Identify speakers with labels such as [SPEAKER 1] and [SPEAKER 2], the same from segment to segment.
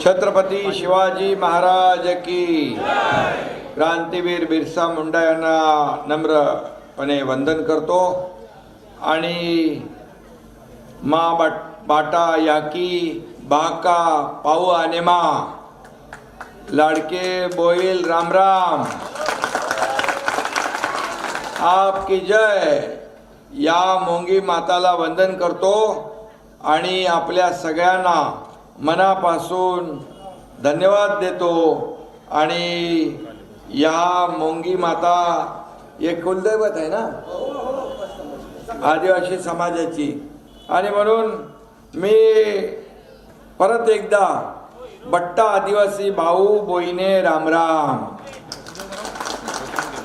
[SPEAKER 1] छत्रपती शिवाजी महाराज की क्रांतीवीर बिरसा मुंडा यांना नम्रपणे वंदन करतो. आणि मा बाट बाटा याकी बाका पाऊ आणि मा लाडके बोईल राम राम. आपकी जय. या मोंगी माताला वंदन करतो. आणि आपल्या सगळ्यांना मनापासून धन्यवाद देतो. आणि या मोंगी माता एक कुलदैवत आहे ना? आदिवासी समाजाची. आणि म्हणून मी परत एकदा बट्टा आदिवासी भाऊ बोईने रामराम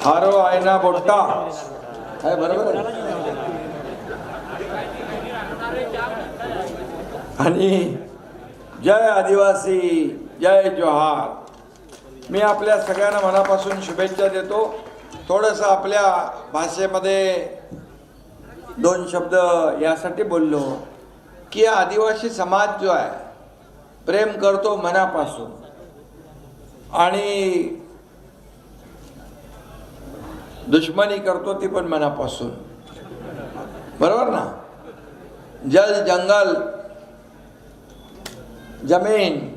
[SPEAKER 1] हारो आयना बोट्टा. आहे बरोबर आहे. आणि जय आदिवासी जय जोहार. मी आपल्या सगळ्यांना मनापासून शुभेच्छा देतो. थोडंसं आपल्या भाषेमध्ये दोन शब्द यासाठी बोललो की आदिवासी समाज जो आहे प्रेम करतो मनापासून. आणि दुश्मनी करतो ती पण मनापासून. बरोबर ना? जल जंगल जमीन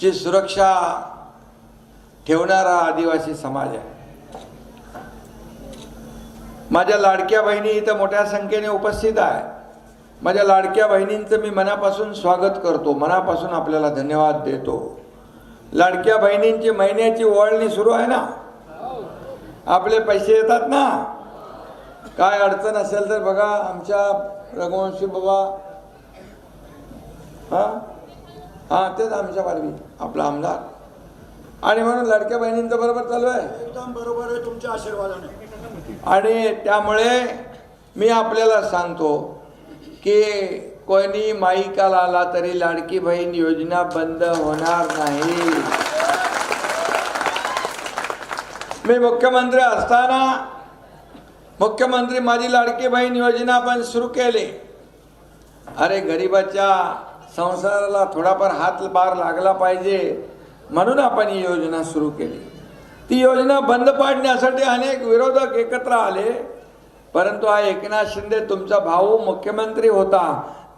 [SPEAKER 1] ची सुरक्षा ठेवणारा आदिवासी समाज आहे. माझ्या लाडक्या बहिणी इथं मोठ्या संख्येने उपस्थित आहे. माझ्या लाडक्या बहिणींचं मी मनापासून स्वागत करतो. मनापासून आपल्याला धन्यवाद देतो. लाडक्या बहिणींची महिन्याची ओवाळणी सुरू आहे ना? आपले पैसे येतात ना? काय अडचण असेल तर बघा आमच्या रघुवंशी बाबा. हा? हा तेच आमच्या पालवी आपला आमदार. आणि म्हणून लाडक्या बहिणींचं बरोबर चालू आहे.
[SPEAKER 2] एकदम बरोबर आहे तुमच्या आशीर्वादाने.
[SPEAKER 1] आणि त्यामुळे मी आपल्याला सांगतो की कोणी माईकाला आला तरी लाडकी बहीण योजना बंद होणार नाही. मी मुख्यमंत्री असताना मुख्यमंत्री माझी लाडकी बहीण योजना पण सुरू केली. अरे गरिबाच्या संसाराला थोडाफार हातभार लागला पाहिजे म्हणून आपण ही योजना सुरू केली. ती योजना बंद पाडण्यासाठी अनेक विरोधक एकत्र आले परंतु हा एकनाथ शिंदे तुमचा भाऊ मुख्यमंत्री होता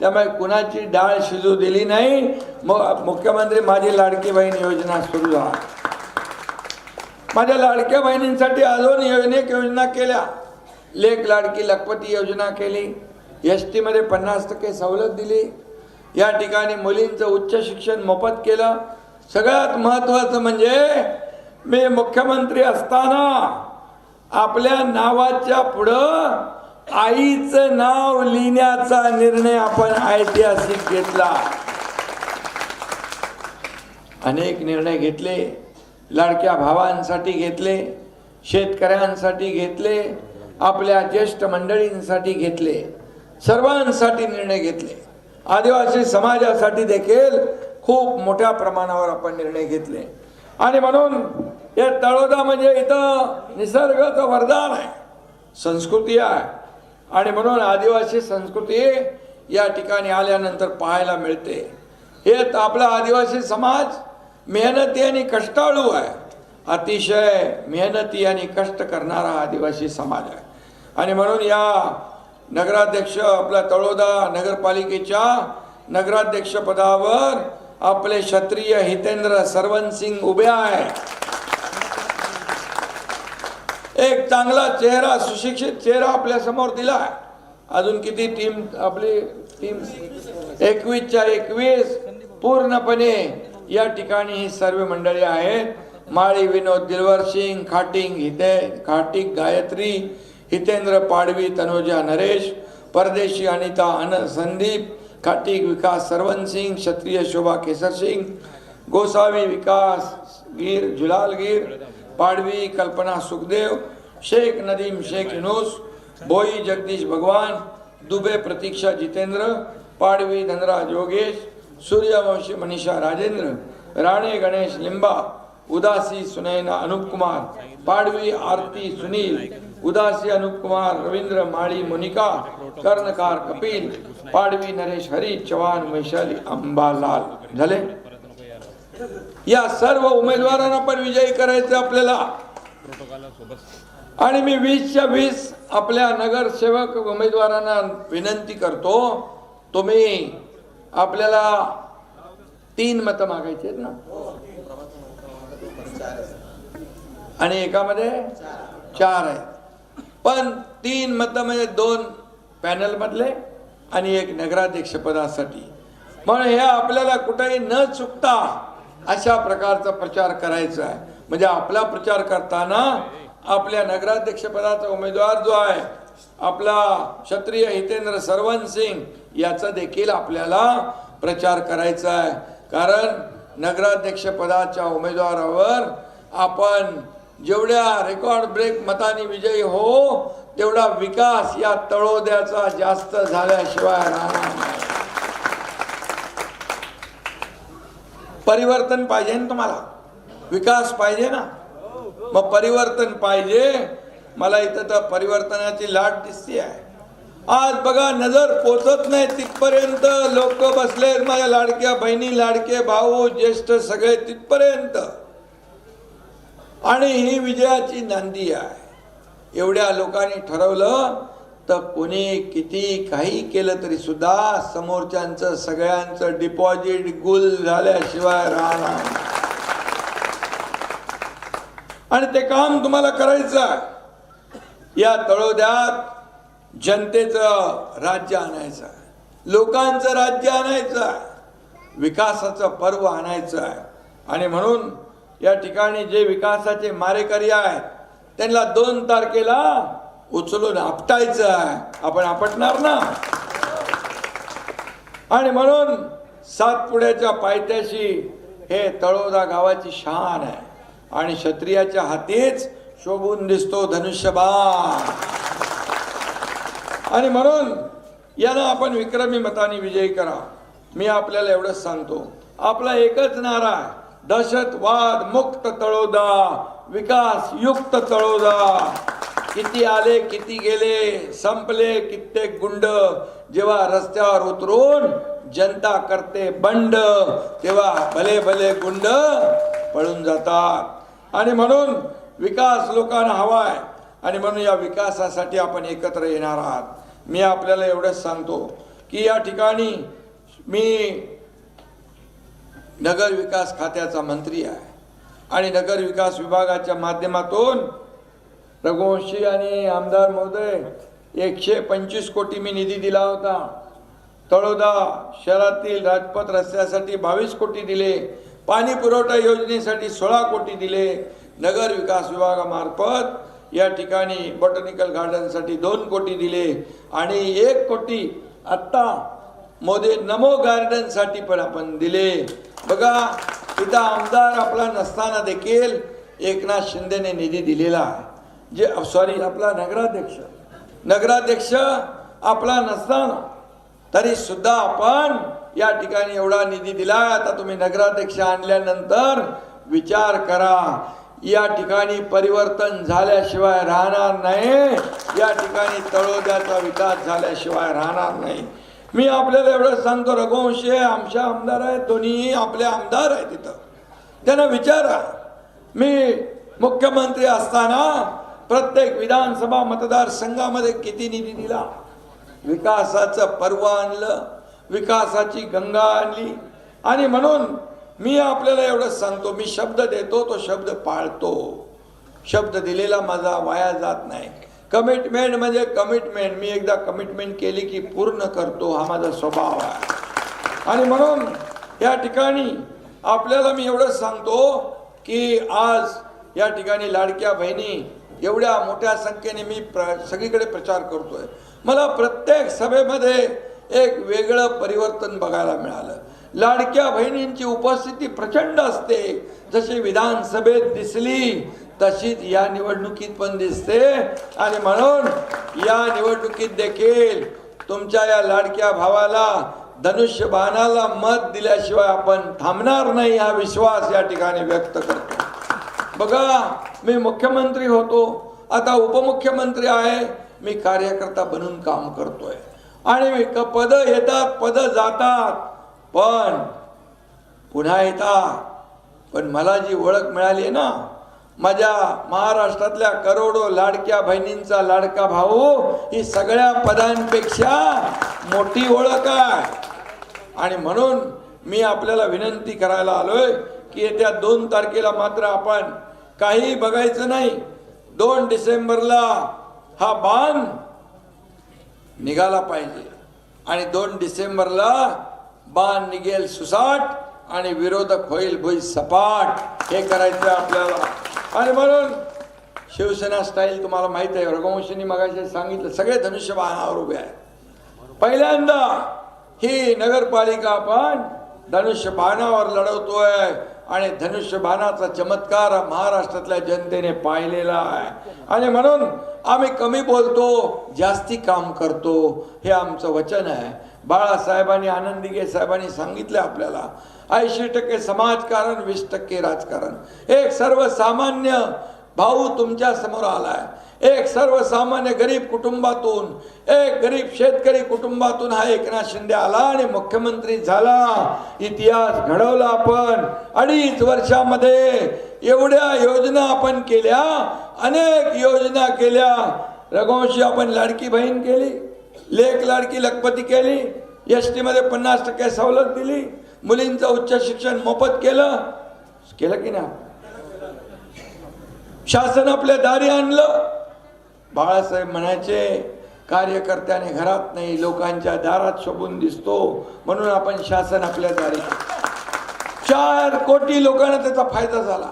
[SPEAKER 1] त्यामुळे कुणाची डाळ शिजू दिली नाही मग मुख्यमंत्री माझी लाडकी बहीण योजना सुरू झाली. माझ्या लाडक्या बहिणींसाठी अजून अनेक योजना केल्या. लेख लाडकी लखपती योजना केली एस टीमध्ये पन्नास टक्के सवलत दिली या ठिकाणी मुलींचं उच्च शिक्षण मोफत केलं. सगळ्यात महत्त्वाचं म्हणजे मी मुख्यमंत्री असताना आपल्या नावाच्या पुढं आईचं नाव लिहिण्याचा निर्णय आपण ऐतिहासिक घेतला. अनेक निर्णय घेतले लाडक्या भावांसाठी घेतले शेतकऱ्यांसाठी घेतले आपल्या ज्येष्ठ मंडळींसाठी घेतले सर्वांसाठी निर्णय घेतले. आदिवासी समाजासाठी देखील खूप मोठ्या प्रमाणावर आपण निर्णय घेतले. आणि म्हणून हे तळोदा म्हणजे इथं निसर्गाचं वरदान आहे संस्कृती आहे. आणि म्हणून आदिवासी संस्कृती या ठिकाणी आल्यानंतर पाहायला मिळते. हे आपला आदिवासी समाज मेहनती आणि कष्टाळू आहे. अतिशय मेहनती आणि कष्ट करणारा आदिवासी समाज आहे. आणि म्हणून या नगराध्यक्ष आपल्या तळोदा नगरपालिकेच्या नगराध्यक्ष पदावर आपले क्षत्रिय हितेंद्र सरवन सिंग उभे आहे एक चांगला चेहरा सुशिक्षित चेहरा आपल्यासमोर दिला अजून किती टीम आपली टीम एकवीसच्या एकवीस पूर्णपणे या ठिकाणी ही सर्व मंडळी आहेत. माळी विनोद दिलवर सिंग खाटिंग हिते खाटिक गायत्री हितेंद्र पाडवी तनुजा नरेश परदेशी अनिता अन संदीप खाटीक विकास सरवन सिंग क्षत्रिय शोभा केसर सिंग गोसावी विकास गीर जुलाल गीर पाडवी कल्पना सुखदेव शेख नदीम शेख युनुस भोई जगदीश भगवान दुबे प्रतीक्षा जितेंद्र पाडवी धनराज योगेश सूर्यवंशी मनीषा राजेंद्र राणे गणेश लिंबा उदासी सुनैना अनुप कुमार पाडवी आरती सुनील उदासी अनुप कुमार रवींद्र माळी मोनिका कर्णकार कपिल पाडवी नरेश हरी चव्हाण वैशाली अंबालाल. झाले? या सर्व उमेदवारांना पण विजयी करायचं आपल्याला. आणि मी वीसच्या वीस आपल्या नगरसेवक उमेदवारांना विनंती करतो तुम्ही आपल्याला तीन मतं मागायचे आहेत ना? आणि एकामध्ये चार आहेत. पण तीन मतं म्हणजे दोन पॅनलमधले आणि एक नगराध्यक्षपदासाठी. म्हणून हे आपल्याला कुठेही न चुकता अशा प्रकारचा प्रचार करायचा आहे. म्हणजे आपला प्रचार करताना आपल्या नगराध्यक्षपदाचा उमेदवार जो आहे आपला क्षत्रिय हितेंद्र सरवन सिंग याचा देखील आपल्याला प्रचार करायचा आहे. कारण नगराध्यक्षपदाच्या उमेदवारावर आपण जेवढ्या रेकॉर्ड ब्रेक मताने विजयी हो तेवढा विकास या तळोद्याचा जास्त झाल्याशिवाय राहणार परिवर्तन पाहिजे ना तुम्हाला? विकास पाहिजे ना? मग परिवर्तन पाहिजे. मला इथं तर परिवर्तनाची लाट दिसते आहे. आज बघा नजर पोचत नाही तिथपर्यंत. लोक बसले माझ्या लाडक्या बहिणी लाडके भाऊ ज्येष्ठ सगळे तिथपर्यंत. आणि ही विजयाची नांदी आहे. एवढ्या लोकांनी ठरवलं तर कोणी किती काही केलं तरी सुद्धा समोरच्यांचं सगळ्यांचं डिपॉझिट गुल झाल्याशिवाय राहणार आणि ते काम तुम्हाला करायचं आहे. या तळोद्यात जनतेचं राज्य आणायचं आहे. लोकांचं राज्य आणायचं आहे. विकासाचं पर्व आणायचं आहे. आणि म्हणून या ठिकाणी जे विकासाचे मारेकरी आहेत त्यांना दोन तारखेला उचलून आपटायचं आहे. आपण आपटणार ना? आणि म्हणून सातपुड्याच्या पायथ्याशी हे तळोदा गावाची शान आहे. आणि क्षत्रियाच्या हातीच शोभून दिसतो धनुष्यबाण. आणि म्हणून यानं आपण विक्रमी मताने विजयी करा. मी आपल्याला एवढंच सांगतो. आपला एकच नारा आहे. दहशतवाद मुक्त तळोदा विकास युक्त तळोदा. किती आले किती गेले संपले कित्येक गुंड. जेव्हा रस्त्यावर उतरून जनता करते बंड तेव्हा भले भले गुंड पळून जातात. आणि म्हणून विकास लोकांना हवाय. आणि म्हणून या विकासासाठी आपण एकत्र येणार आहात. मी आपल्याला एवढंच सांगतो की या ठिकाणी मी नगर विकास खात्याचा मंत्री आहे. आणि नगर विकास विभागाच्या माध्यमातून रघुवंशी आणि आमदार महोदय एकशे पंचवीस कोटी मी निधी दिला होता. तळोदा शहरातील राजपथ रस्त्यासाठी बावीस कोटी दिले. पाणी पुरवठा योजनेसाठी सोळा कोटी दिले. नगर विकास विभागामार्फत या ठिकाणी बॉटनिकल गार्डनसाठी दोन कोटी दिले. आणि एक कोटी आत्ता मोदी नमो गार्डनसाठी पण आपण दिले. बघा इथं आमदार आपला नसताना देखील एकनाथ शिंदेने निधी दिलेला आहे. जे सॉरी आपला नगराध्यक्ष. नगराध्यक्ष आपला नसताना तरी सुद्धा आपण या ठिकाणी एवढा निधी दिला आता तुम्ही नगराध्यक्ष आणल्यानंतर विचार करा. या ठिकाणी परिवर्तन झाल्याशिवाय राहणार नाही. या ठिकाणी तळोद्याचा विकास झाल्याशिवाय राहणार नाही. मी आपल्याला एवढं सांगतो रघुवंशी आहे आमच्या आमदार आहेत दोन्ही आपले आमदार आहेत तिथं त्यांना विचारा. मी मुख्यमंत्री असताना प्रत्येक विधानसभा मतदारसंघामध्ये किती निधी दिला? विकासाचं पर्व आणलं विकासाची गंगा आणली. आणि म्हणून मी आपल्याला एवढंच सांगतो मी शब्द देतो तो शब्द पाळतो. शब्द दिलेला माझा वाया जात नाही. कमिटमेंट म्हणजे कमिटमेंट. मी एकदा कमिटमेंट केली की पूर्ण करतो हा माझा स्वभाव आहे. आणि म्हणून या ठिकाणी आपल्याला मी एवढंच सांगतो की आज या ठिकाणी लाडक्या बहिणी एवढ्या मोठ्या संख्येने मी प्र सगळीकडे प्रचार करतोय. मला प्रत्येक सभेमध्ये एक वेगळं परिवर्तन बघायला मिळालं. लाडक्या बहिणींची उपस्थिती प्रचंड असते. जशी विधानसभेत दिसली तशीच या निवडणुकीत पण दिसते. आणि म्हणून या निवडणुकीत देखील तुमच्या या लाडक्या भावाला धनुष्य बाणाला मत दिल्याशिवाय आपण थांबणार नाही हा विश्वास या ठिकाणी व्यक्त करतो. बघा मी मुख्यमंत्री होतो. आता उपमुख्यमंत्री आहे. मी कार्यकर्ता बनून काम करतोय. आणि क- पद येतात पद जातात. पण पुन्हा येतात. पण मला जी ओळख मिळाली आहे ना माझ्या महाराष्ट्रातल्या करोडो लाडक्या बहिणींचा लाडका भाऊ ही सगळ्या पदांपेक्षा मोठी ओळख आहे. आणि म्हणून मी आपल्याला विनंती करायला आलोय की येत्या दोन तारखेला मात्र आपण काही बघायचं नाही. दोन डिसेंबरला हा बाण निघाला पाहिजे. आणि दोन डिसेंबरला बाण निघेल सुसाट. आणि विरोधक होईल भुई सपाट. हे करायचं आहे आपल्याला. आणि म्हणून शिवसेना स्टाईल तुम्हाला माहीत आहे. रघुवंशींनी मगाशी सांगितलं सगळे धनुष्य बाणावर उभे आहेत. पहिल्यांदा ही नगरपालिका आपण धनुष्य बाणावर लढवतोय. आणि धनुष्य बाणाचा चमत्कार महाराष्ट्रातल्या जनतेने पाहिलेला आहे. आणि म्हणून आम्ही कमी बोलतो जास्ती काम करतो. हे आमचं वचन आहे. बाळासाहेबांनी आनंदीगे साहेबांनी सांगितलं आपल्याला. ऐंशी टक्के समाजकारण वीस टक्के राजकारण. एक सर्वसामान्य भाऊ तुमच्यासमोर आलाय. एक सर्वसामान्य गरीब कुटुंबातून एक गरीब शेतकरी कुटुंबातून हा एकनाथ शिंदे आला आणि मुख्यमंत्री झाला. इतिहास घडवला आपण. अडीच वर्षामध्ये एवढ्या योजना आपण केल्या अनेक योजना केल्या. रघुवंशी आपण लाडकी बहीण केली लेख लाडकी लखपती केली एस टीमध्ये पन्नास टक्के सवलत दिली. मुलींचं उच्च शिक्षण मोफत केलं. केलं की नाही? शासन आपल्या दारी आणलं. बाळासाहेब म्हणायचे कार्यकर्त्याने घरात नाही लोकांच्या दारात शोभून दिसतो. म्हणून आपण शासन आपल्या दारी चार कोटी लोकांना त्याचा फायदा झाला.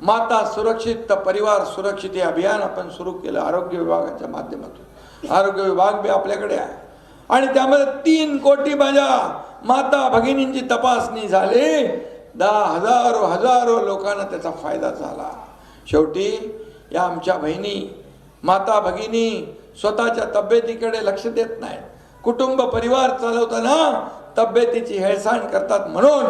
[SPEAKER 1] माता सुरक्षित तर परिवार सुरक्षित हे अभियान आपण सुरू केलं आरोग्य विभागाच्या माध्यमातून. आरोग्य विभाग बी आपल्याकडे आहे. आणि त्यामध्ये तीन कोटी माझ्या माता भगिनींची तपासणी झाली. दहा हजारो हजारो लोकांना त्याचा फायदा झाला. शेवटी या आमच्या बहिणी माता भगिनी स्वतःच्या तब्येतीकडे लक्ष देत नाहीत. कुटुंब परिवार चालवताना तब्येतीची हेळसांड करतात म्हणून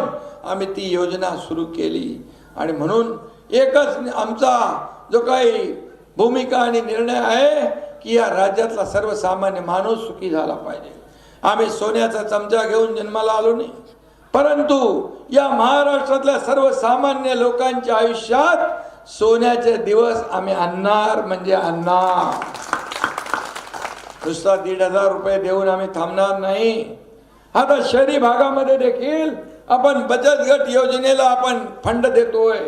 [SPEAKER 1] आम्ही ती योजना सुरू केली. आणि म्हणून एकच आमचा जो काही भूमिका आणि निर्णय आहे की या राज्यातला सर्वसामान्य माणूस सुखी झाला पाहिजे. आम्ही सोन्याचा चमचा घेऊन जन्माला आलो नाही. परंतु या महाराष्ट्रातल्या सर्वसामान्य लोकांच्या आयुष्यात सोन्याचे दिवस आम्ही आणणार म्हणजे आणणार. नुसता दीड हजार रुपये देऊन आम्ही थांबणार नाही. आता शहरी भागामध्ये देखील आपण बचत गट योजनेला आपण फंड देतोय.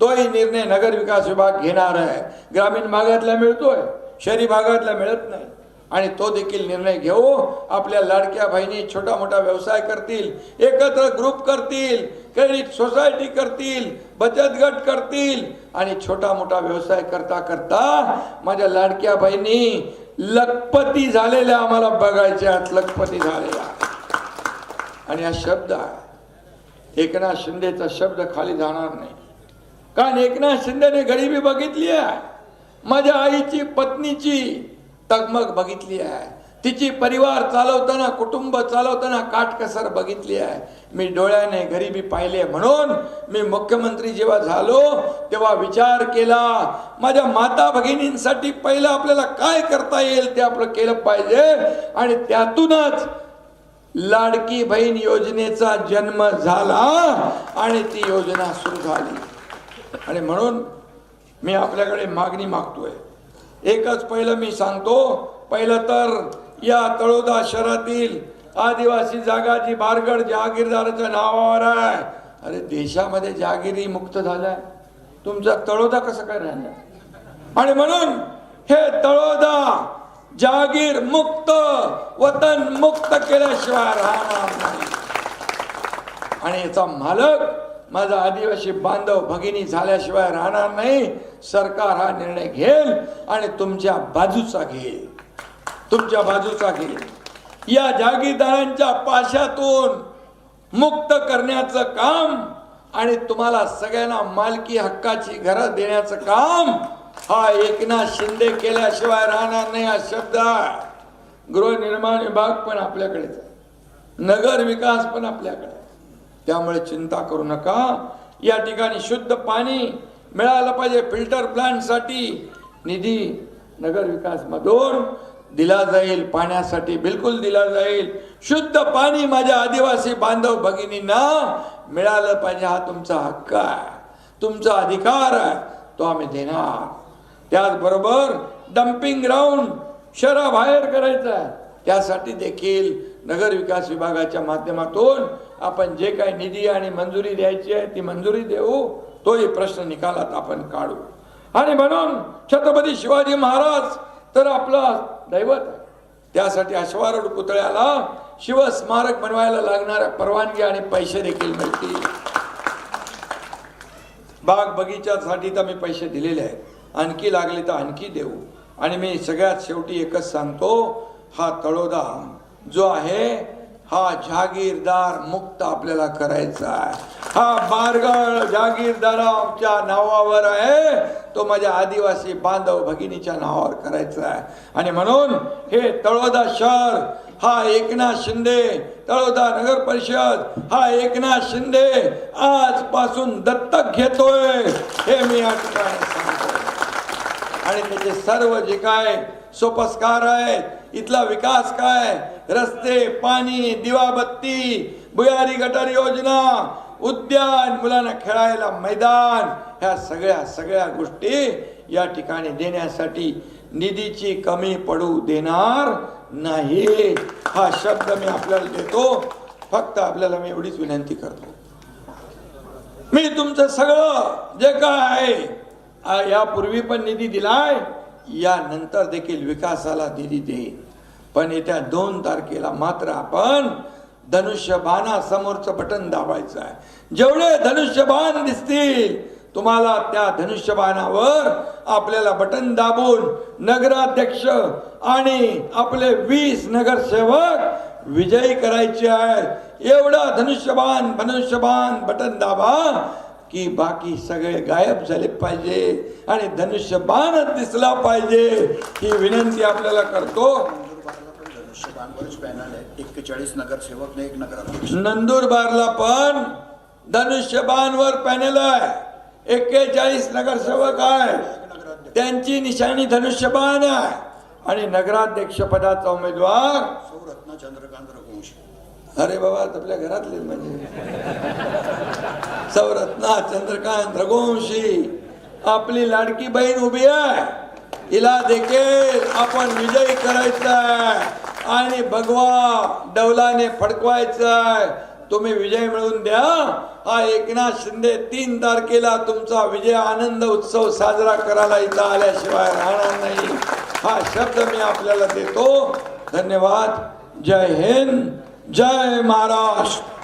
[SPEAKER 1] तोही निर्णय नगर विकास विभाग घेणार आहे. ग्रामीण भागातला मिळतोय. शहरी भागातला मिळत नाही. आणि तो देखील निर्णय घेऊ. आपल्या लाडक्या बहिणी छोटा मोठा व्यवसाय करतील एकत्र ग्रुप करतील क्रेडिट सोसायटी करतील बचत गट करतील आणि छोटा मोठा व्यवसाय करता करता माझ्या लाडक्या बहिणी लखपती झालेल्या आम्हाला बघायच्या लखपती झालेल्या. आणि हा शब्द आहे एकनाथ शिंदेचा शब्द खाली जाणार नाही. कारण एकनाथ शिंदेने गरिबी बघितली आहे. माझ्या आईची पत्नीची तगमग बघितली आहे. तिची परिवार चालवताना कुटुंब चालवताना काटकसर बघितली आहे. मी डोळ्याने गरिबी पाहिले म्हणून मी मुख्यमंत्री जेव्हा झालो तेव्हा विचार केला माझ्या माता भगिनींसाठी पहिलं आपल्याला काय करता येईल ते आपलं केलं पाहिजे आणि त्यातूनच लाडकी बहीण योजनेचा जन्म झाला आणि ती योजना सुरू झाली. आणि म्हणून मी आपल्याकडे मागणी मागतोय. एकच पहिलं मी सांगतो. पहिलं तर या तळोदा शहरातील आदिवासी जागा जी बारगड जहागीरदाराच्या नावावर आहे. अरे देशामध्ये जहागिरी मुक्त झालाय. तुमचा तळोदा कसं काय राहिला? आणि म्हणून हे तळोदा जहागीर मुक्त वतन मुक्त केल्याशिवाय राहणार नाही. आणि याचा मालक माझा आदिवासी बांधव भगिनी झाल्याशिवाय राहणार नाही. सरकार हा निर्णय घेईल आणि तुमच्या बाजूचा घेईल. तुमच्या बाजूचा घेईल. या जागीरदारांच्या पाशातून मुक्त करण्याचं काम आणि तुम्हाला सगळ्यांना मालकी हक्काची घरं देण्याचं काम हा एकनाथ शिंदे केल्याशिवाय राहणार नाही हा शब्द गृहनिर्माण विभाग पण आपल्याकडेच आहे. नगर विकास पण आपल्याकडे त्यामुळे चिंता करू नका. या ठिकाणी शुद्ध पाणी मिळालं पाहिजे. फिल्टर प्लांटसाठी निधी नगरविकासमधून मधून दिला जाईल. पाण्यासाठी बिलकुल दिला जाईल. शुद्ध पाणी माझ्या आदिवासी बांधव भगिनींना मिळालं पाहिजे. हा तुमचा हक्क आहे. तुमचा अधिकार आहे. तो आम्ही देणार. त्याचबरोबर डम्पिंग ग्राउंड शहराबाहेर करायचं आहे. त्यासाठी देखील नगर विकास विभागाच्या माध्यमातून आपण जे काही निधी आणि मंजुरी द्यायची आहे ती मंजुरी देऊ तोही प्रश्न निकालात आपण काढू. आणि म्हणून छत्रपती शिवाजी महाराज तर आपला दैवत आहे. त्यासाठी अश्वारूढ पुतळ्याला शिवस्मारक बनवायला लागणाऱ्या परवानगी आणि पैसे देखील मिळतील. बाग बगीच्यासाठी तर मी पैसे दिलेले आहेत. आणखी लागले तर आणखी देऊ. आणि मी सगळ्यात शेवटी एकच सांगतो हा तळोदा जो आहे हा जहागीरदार मुक्त आपल्याला करायचा आहे. हा बारगळ जहागीरदाराच्या नावावर आहे. तो माझ्या आदिवासी बांधव भगिनीच्या नावावर करायचा आहे. आणि म्हणून हे तळोदा शहर हा एकनाथ शिंदे तळोदा नगर परिषद हा एकनाथ शिंदे आजपासून दत्तक घेतोय. हे मी या ठिकाणी सांगतो आणि त्याचे सर्व जे काय सोपस्कार आहेत इथला विकास काय रस्ते पाणी दिवाबत्ती भुयारी गटार योजना उद्यान मुलांना खेळायला मैदान ह्या सगळ्या सगळ्या गोष्टी या ठिकाणी देण्यासाठी निधीची कमी पडू देणार नाही. हा शब्द मी आपल्याला देतो. फक्त आपल्याला मी एवढीच विनंती करतो. मी तुमचं सगळं जे काय आहे यापूर्वी पण निधी दिलाय. यानंतर देखील विकासाला दिली देईन. पण येत्या दोन तारखेला मात्र आपण धनुष्यबाणा समोरचं बटन दाबायचं आहे. जेवढे धनुष्यबाण दिसतील तुम्हाला त्या धनुष्यबाणावर आपल्याला बटन दाबून नगराध्यक्ष आणि आपले वीस नगरसेवक विजयी करायचे आहेत. एवढा धनुष्यबाण धनुष्यबाण बटन दाबा की बाकी सगळे गायब झाले पाहिजे आणि धनुष्यबाणच दिसला पाहिजे ही विनंती आपल्याला करतो.
[SPEAKER 2] एक्केचाळीस नगरसेवक ने एक नगराध्यक्ष
[SPEAKER 1] नंदुरबारला पण धनुष्यबाणवर पॅनेल आहे. एक्केचाळीस नगरसेवक आहे. त्यांची निशाणी धनुष्यबाण आहे. आणि नगराध्यक्ष पदाचा उमेदवार
[SPEAKER 2] सौरत्न चंद्रकांत रघुवंशी.
[SPEAKER 1] अरे बाबा आपल्या घरातले म्हणजे. सौरत्ना चंद्रकांत रघुवंशी आपली लाडकी बहीण उभी आहे. हिला देखील आपण विजयी करायचा आहे आणि भगवा डौलाने फडकवायचा आहे तुम्ही विजय मिळवून द्या. हा एकनाथ शिंदे तीन तारखेला तुमचा विजय आनंद उत्सव साजरा करायला इथं आल्याशिवाय राहणार नाही. हा शब्द मी आपल्याला देतो. धन्यवाद. जय हिंद. जय महाराष्ट्र